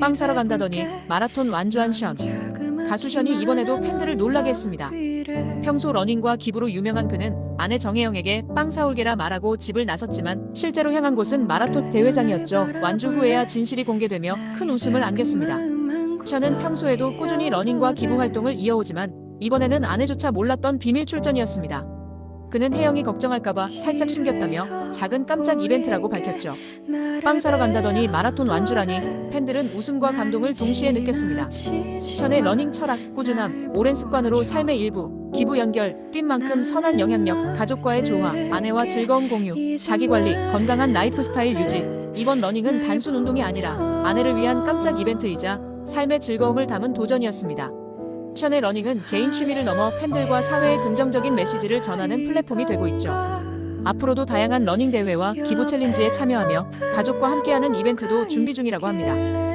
빵 사러 간다더니 마라톤 완주한 션. 가수 션이 이번에도 팬들을 놀라게 했습니다. 평소 러닝과 기부로 유명한 그는 아내 정혜영에게 빵 사올게라 말하고 집을 나섰지만 실제로 향한 곳은 마라톤 대회장이었죠. 완주 후에야 진실이 공개되며 큰 웃음을 안겼습니다. 션은 평소에도 꾸준히 러닝과 기부 활동을 이어오지만 이번에는 아내조차 몰랐던 비밀 출전이었습니다. 그는 혜영이 걱정할까봐 살짝 숨겼다며 작은 깜짝 이벤트라고 밝혔죠. 빵 사러 간다더니 마라톤 완주라니 팬들은 웃음과 감동을 동시에 느꼈습니다. 션의 러닝 철학, 꾸준함, 오랜 습관으로 삶의 일부, 기부 연결, 뛴 만큼 선한 영향력, 가족과의 조화, 아내와 즐거운 공유, 자기 관리, 건강한 라이프 스타일 유지. 이번 러닝은 단순 운동이 아니라 아내를 위한 깜짝 이벤트이자 삶의 즐거움을 담은 도전이었습니다. 션의 러닝은 개인 취미를 넘어 팬들과 사회의 긍정적인 메시지를 전하는 플랫폼이 되고 있죠. 앞으로도 다양한 러닝 대회와 기부 챌린지에 참여하며 가족과 함께하는 이벤트도 준비 중이라고 합니다.